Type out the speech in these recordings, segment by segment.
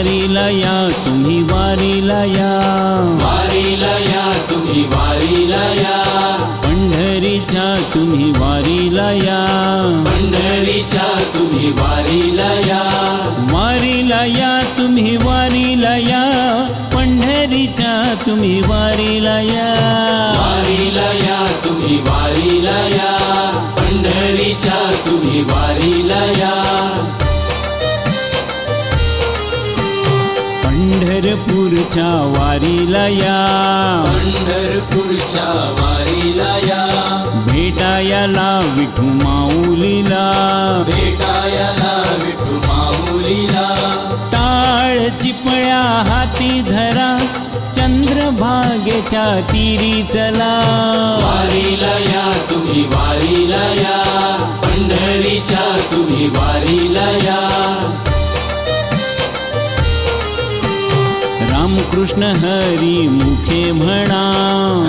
वारीला या तुम्ही वारीला या. वारीला या तुम्ही वारीला या. पंढरीच्या तुम्ही वारीला या. पंढरीच्या तुम्ही वारीला या. वारीला या तुम्ही वारीला या. पंढरीच्या तुम्ही वारीला या. वारीला या तुम्ही वारीला या. पंढरीच्या तुम्ही वारीला या. पंढरपूरच्या वारीला या. पंढरपूरच्या वारीला या. भेटायला विठू माऊलीला. भेटायला विठू माऊलीला. टाळ चिपळ्या हाती धरा चंद्रभागेच्या तीरी चला. वारीला या तुम्ही वारीला या. पंढरीच्या तुम्ही वारीला या. रामकृष्ण हरी मुखे म्हणा.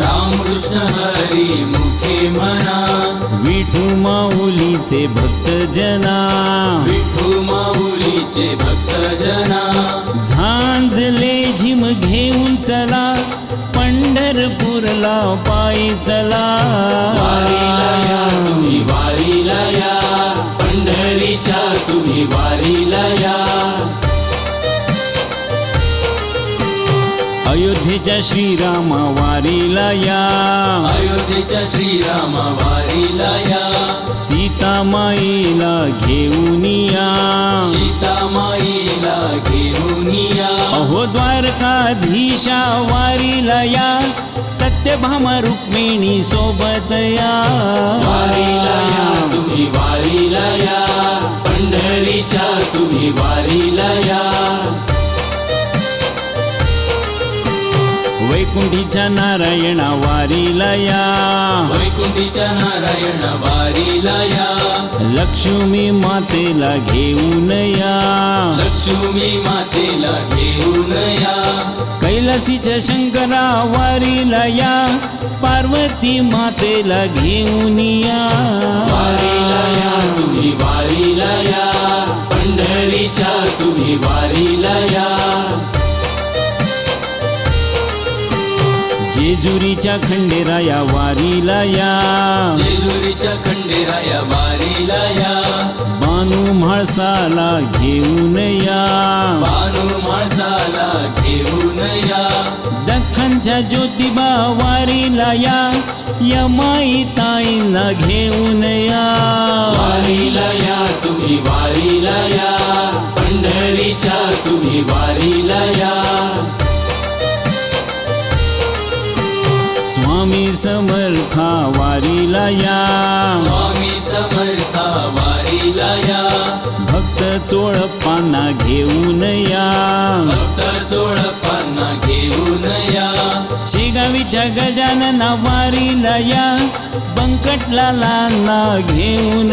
रामकृष्ण हरी मुखे म्हणा. विठू माऊलीचे भक्त जना. विठू माऊलीचे भक्त जना. झांजले झिम घेऊन चला. पंढरपूरला पायी चला. वारीला या तुम्ही वारीला या. पंढरीच्या तुम्ही वारीला या. अयोध्येच्या श्रीरामा वारीला या. अयोध्येच्या श्रीराम वारीला या. सीता माईला घेऊन या. सीतामाईला घेऊन या. अहो द्वारकाधीशा वारीला या. सत्यभामा रुक्मिणी सोबत या. वारीला या तुम्ही वारीला या. पंढरीच्या तुम्ही वारीला वैकुंठीच्या नारायणा वारीला या. वैकुंठीच्या नारायण वारीला या. लक्ष्मी मातेला घेऊन या. लक्ष्मी मातेला घेऊन या. कैलासीच्या शंकरा वारीला या. पार्वती मातेला घेऊन या. वारीला या तुम्ही वारीला या. पंढरीच्या तुम्ही वारीला या. जेजुरीच्या खंडेराया वारीला या. जेजुरीच्या खंडेराया वारीला या. बानू म्हाळसाला घेऊन या. बानू माणसाला घेऊन या. दख्खनच्या ज्योतिबा वारीला या. यमाई ताईला घेऊन या. वारीला या तुम्ही वारीला या. पंढरीच्या तुम्ही वारीला या. या स्वामी समर्था वारीला या भक्त चोळप्पांना घेऊन या. भक्त चोळपांना घेऊन या. शेगावीच्या गजानना वारीला या बंकटलालांना घेऊन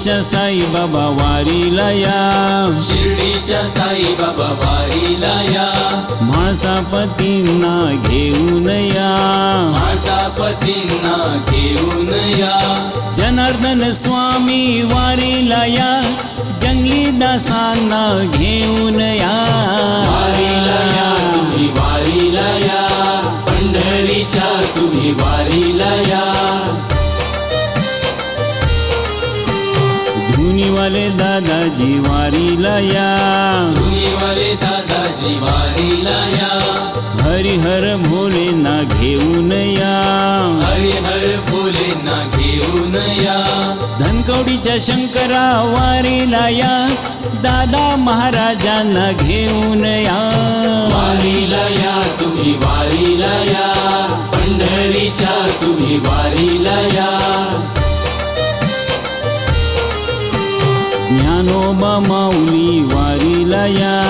शिर्डीच्या साईबाबा वारीला या. शिर्डीच्या साईबाबा वारीला या. म्हाळसापतींना घेऊन या. माळसापतींना घेऊन या. जनार्दन स्वामी वारीला या. जंगली दासांना घेऊन या. दादाजी वारीला या धुनीवाले दादाजी वारीला या हरिहर भोलेना घेऊन या। हरिहर भोलेंना घेऊन या। धनकवडीच्या शंकरा वारीला या दादा महाराजांना घेऊन या। वारीला या तुम्ही वारीला या पंढरीच्या तुम्ही वारीला या ज्ञानोबा माऊली वारीला या.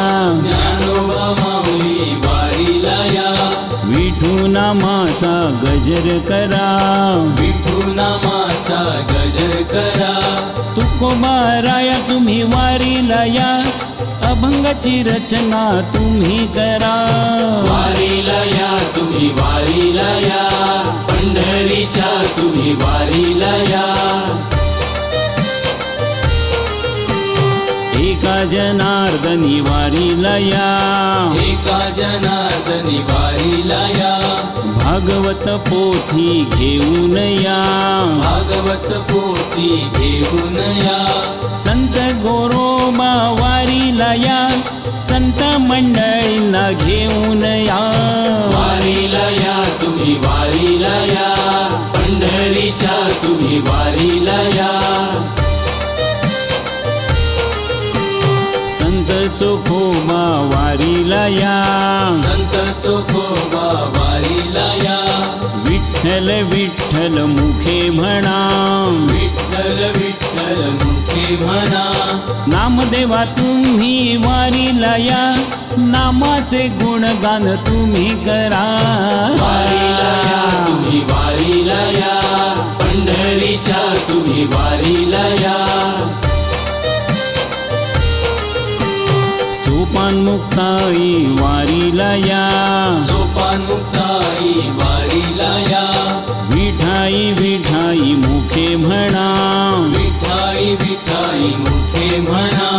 ज्ञानोबा माऊली वारीला या. विठू नामाचा गजर करा. विठू नामाचा गजर करा. तुकोबा राया तुम्ही वारीला या. अभंगाची रचना तुम्ही करा. वारीला या तुम्ही वारीला तुम्ही वारीला या. जनार्दनी वारीला या एका जनार्दनी वारीला या भागवत पोथी घेऊन या भागवत पोथी घेऊन या संत गोरोबा वारीला या संत मंडळींना घेऊन या वारीला या तुम्ही वारीला या पंढरीच्या तुम्ही वारीला या चोखोबा वारीला या. संत चोखोबा वारीला या. विठ्ठल विठ्ठल मुखे म्हणा. विठ्ठल विठ्ठल मुखे म्हणा. नामदेवा तुम्ही वारीला या. नामाचे गुणगान तुम्ही करा. वारीला या तुम्ही वारीला या. पंढरीच्या तुम्ही वारीला या. सोपान मुक्ताई वारीला या. सोपान मुक्ताई वारीला या. विठाई विठाई मुखे म्हणा. विठाई विठाई मुखे म्हणा.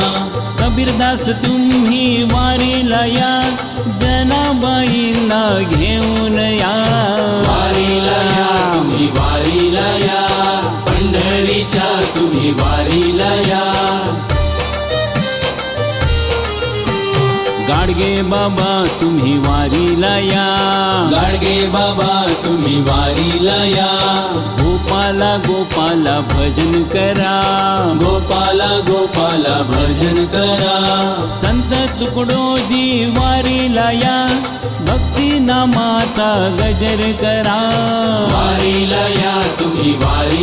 कबीरदास तुम्ही वारीला या. जनाबाईंना घेऊन या. वारीला या तुम्ही वारीला या. पंढरीच्या तुम्ही वारीला या. गाडगे बाबा तुम्ही वारीला या. गाडगे बाबा तुम्ही वारीला या. गोपाला गोपाला भजन करा. गोपाला गोपाला भजन करा. संत तुकडोजी वारीला या. भक्ती नामाचा गजर करा. वारीला या तुम्ही वारीला या